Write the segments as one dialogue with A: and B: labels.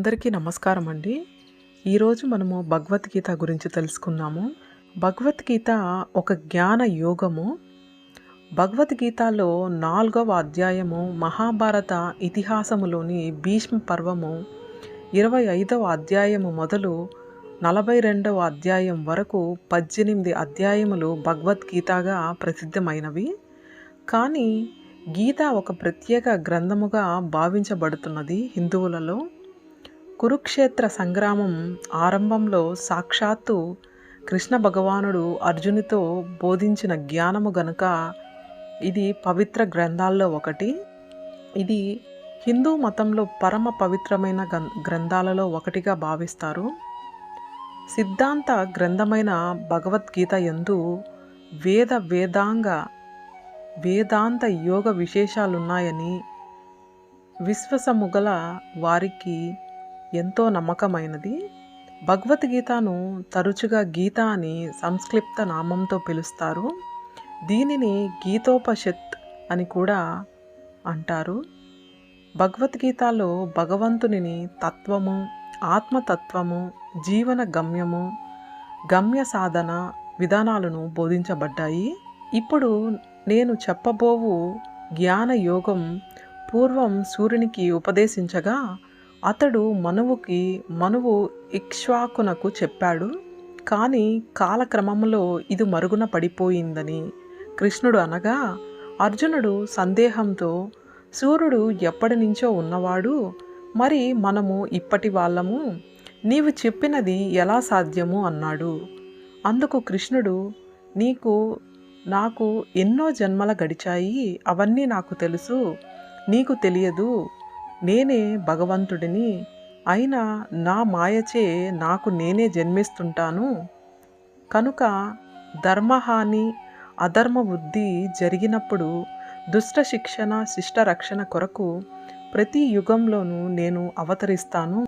A: అందరికీ నమస్కారం అండి ఈరోజు మనము భగవద్గీత గురించి తెలుసుకుందాము. భగవద్గీత ఒక జ్ఞాన యోగము. భగవద్గీతలో నాలుగవ అధ్యాయము మహాభారత ఇతిహాసములోని భీష్మ పర్వము ఇరవై ఐదవ అధ్యాయము మొదలు నలభై రెండవ అధ్యాయం వరకు పద్దెనిమిది అధ్యాయములు భగవద్గీతగా ప్రసిద్ధమైనవి. కానీ గీత ఒక ప్రత్యేక గ్రంథముగా భావించబడుతున్నది హిందువులలో. కురుక్షేత్ర సంగ్రామం ఆరంభంలో సాక్షాత్తు కృష్ణ భగవానుడు అర్జునితో బోధించిన జ్ఞానము గనుక ఇది పవిత్ర గ్రంథాల్లో ఒకటి. ఇది హిందూ మతంలో పరమ పవిత్రమైన గం- గ్రంథాలలో ఒకటిగా భావిస్తారు. సిద్ధాంత గ్రంథమైన భగవద్గీత యందు వేద వేదాంగ వేదాంత యోగ విశేషాలున్నాయని విశ్వసముగల వారికి ఎంతో నమ్మకమైనది. భగవద్గీతను తరచుగా గీత అని సంస్క్లిప్త నామంతో పిలుస్తారు. దీనిని గీతోపషత్ అని కూడా అంటారు. భగవద్గీతలో భగవంతునిని తత్వము ఆత్మతత్వము జీవన గమ్యము గమ్య సాధన విధానాలను బోధించబడ్డాయి. ఇప్పుడు నేను చెప్పబోవు జ్ఞాన యోగం పూర్వం సూర్యునికి ఉపదేశించగా అతడు మనువుకి మనువు ఇక్ష్వాకునకు చెప్పాడు కానీ కాలక్రమంలో ఇది మరుగున పడిపోయిందని కృష్ణుడు అనగా అర్జునుడు సందేహంతో సూర్యుడు ఎప్పటి నుంచో ఉన్నవాడు మరి మనము ఇప్పటి వాళ్ళము నీవు చెప్పినది ఎలా సాధ్యము? అన్నాడు. అందుకు కృష్ణుడు నీకు నాకు ఎన్నో జన్మల గడిచాయి అవన్నీ నాకు తెలుసు నీకు తెలియదు నేనే భగవంతుడిని అయినా నా మాయచే నాకు నేనే జన్మిస్తుంటాను. కనుక ధర్మహాని అధర్మ వృద్ధి జరిగినప్పుడు దుష్ట శిక్షణ శిష్ట రక్షణ కొరకు ప్రతి యుగంలోనూ నేను అవతరిస్తాను.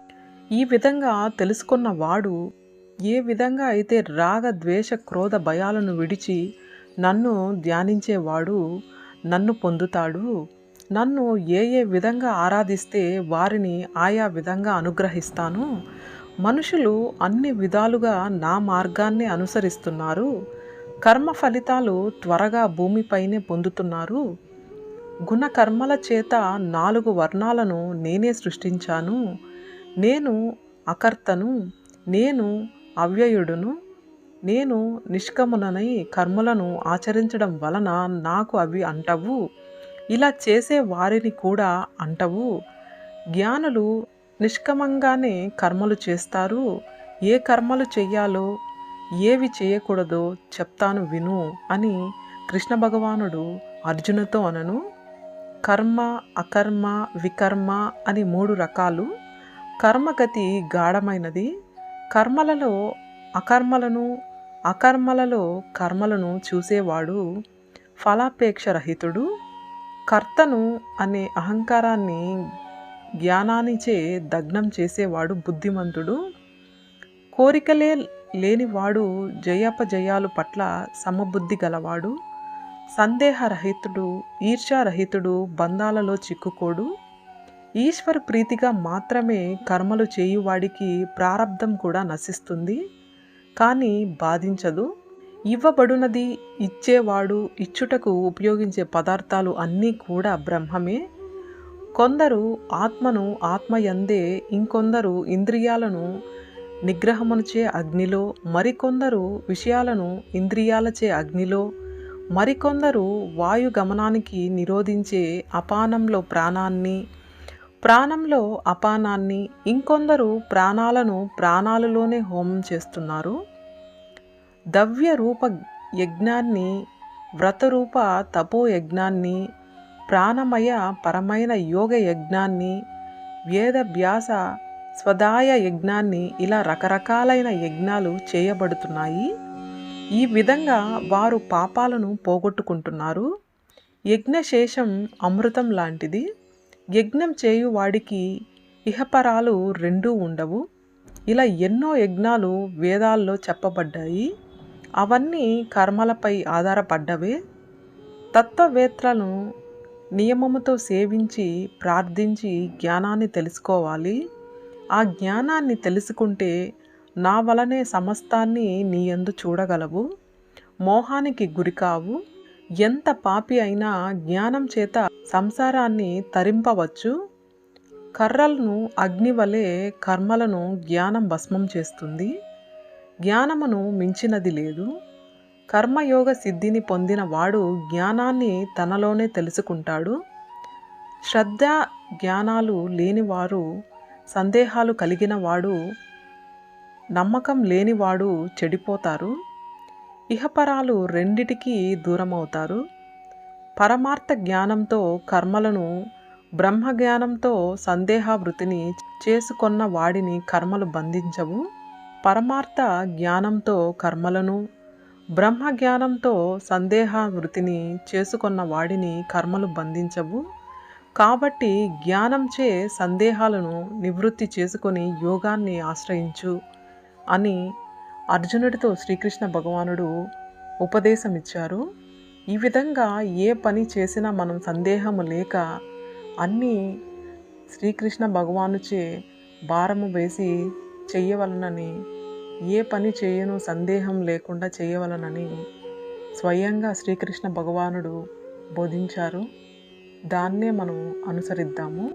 A: ఈ విధంగా తెలుసుకున్న వాడు ఏ విధంగా అయితే రాగ ద్వేష క్రోధ భయాలను విడిచి నన్ను ధ్యానించేవాడు నన్ను పొందుతాడు. నన్ను ఏ ఏ విధంగా ఆరాధిస్తే వారిని ఆయా విధంగా అనుగ్రహిస్తాను? మనుషులు అన్ని విధాలుగా నా మార్గాన్ని అనుసరిస్తున్నారు. కర్మ ఫలితాలు త్వరగా భూమిపైనే పొందుతున్నారు. గుణకర్మల చేత నాలుగు వర్ణాలను నేనే సృష్టించాను. నేను అకర్తను నేను అవ్యయుడును నేను నిష్కముననై కర్మలను ఆచరించడం వలన నాకు అవి అంటవు. ఇలా చేసే వారిని కూడా అంటవు. జ్ఞానులు నిష్కమంగానే కర్మలు చేస్తారు. ఏ కర్మలు చెయ్యాలో ఏవి చేయకూడదో చెప్తాను విను అని కృష్ణ భగవానుడు అర్జునుతో అనను. కర్మ అకర్మ వికర్మ అని మూడు రకాలు. కర్మగతి గాఢమైనది. కర్మలలో అకర్మలను అకర్మలలో కర్మలను చూసేవాడు ఫలాపేక్ష రహితుడు. కర్తను అనే అహంకారాన్ని జ్ఞానానిచే దగ్నం చేసేవాడు బుద్ధిమంతుడు. కోరికలే లేనివాడు జయాపజయాలు పట్ల సమబుద్ధి గలవాడు. సందేహరహితుడు ఈర్ష్యారహితుడు బంధాలలో చిక్కుకోడు. ఈశ్వర ప్రీతిగా మాత్రమే కర్మలు చేయువాడికి ప్రారంధం కూడా నశిస్తుంది. కానీ బాధించదు. ఇవ్వబడునది ఇచ్చేవాడు ఇచ్చుటకు ఉపయోగించే పదార్థాలు అన్నీ కూడా బ్రహ్మమే. కొందరు ఆత్మను ఆత్మయందే ఇంకొందరు ఇంద్రియాలను నిగ్రహమునుచే అగ్నిలో మరికొందరు విషయాలను ఇంద్రియాలచే అగ్నిలో మరికొందరు వాయు గమనానికి నిరోధించే అపానంలో ప్రాణాన్ని ప్రాణంలో అపానాన్ని ఇంకొందరు ప్రాణాలను ప్రాణాలలోనే హోమం చేస్తున్నారు. దవ్య రూప యజ్ఞాన్ని వ్రతరూప తపో యజ్ఞాన్ని ప్రాణమయ పరమైన యోగ యజ్ఞాన్ని వేదభ్యాస స్వదాయ యజ్ఞాన్ని ఇలా రకరకాలైన యజ్ఞాలు చేయబడుతున్నాయి. ఈ విధంగా వారు పాపాలను పోగొట్టుకుంటున్నారు. యజ్ఞశేషం అమృతం లాంటిది. యజ్ఞం చేయువాడికి ఇహపరాలు రెండూ ఉండవు. ఇలా ఎన్నో యజ్ఞాలు వేదాల్లో చెప్పబడ్డాయి. అవన్నీ కర్మలపై ఆధారపడ్డవే. తత్వవేత్తలను నియమముతో సేవించి ప్రార్థించి జ్ఞానాన్ని తెలుసుకోవాలి. ఆ జ్ఞానాన్ని తెలుసుకుంటే నా వలనే సమస్తాన్ని నీ ఎందు చూడగలవు. మోహానికి గురికావు. ఎంత పాపి అయినా జ్ఞానం చేత సంసారాన్ని తరింపవచ్చు. కర్రలను అగ్ని వలె కర్మలను జ్ఞానం భస్మం చేస్తుంది. జ్ఞానమును మించినది లేదు. కర్మయోగ సిద్ధిని పొందిన వాడు జ్ఞానాన్ని తనలోనే తెలుసుకుంటాడు. శ్రద్ధ జ్ఞానాలు లేనివారు సందేహాలు కలిగిన వాడు నమ్మకం లేనివాడు చెడిపోతారు. ఇహపరాలు రెండిటికీ దూరమవుతారు. పరమార్థ జ్ఞానంతో కర్మలను బ్రహ్మజ్ఞానంతో సందేహావృతిని చేసుకొన్న వాడిని కర్మలు బంధించవు. పరమార్థ జ్ఞానంతో కర్మలను బ్రహ్మ బ్రహ్మజ్ఞానంతో సందేహావృతిని చేసుకున్న వాడిని కర్మలు బంధించవు. కాబట్టి జ్ఞానంచే సందేహాలను నివృత్తి చేసుకొని యోగాన్ని ఆశ్రయించు అని అర్జునుడితో శ్రీకృష్ణ భగవానుడు ఉపదేశమిచ్చారు. ఈ విధంగా ఏ పని చేసినా మనం సందేహము లేక అన్నీ శ్రీకృష్ణ భగవానుచే భారము వేసి చెయ్యవలనని ఏ పని చేయను సందేహం లేకుండా చేయవలనని స్వయంగా శ్రీకృష్ణ భగవానుడు బోధించారు. దాన్నే మనం అనుసరిద్దాము.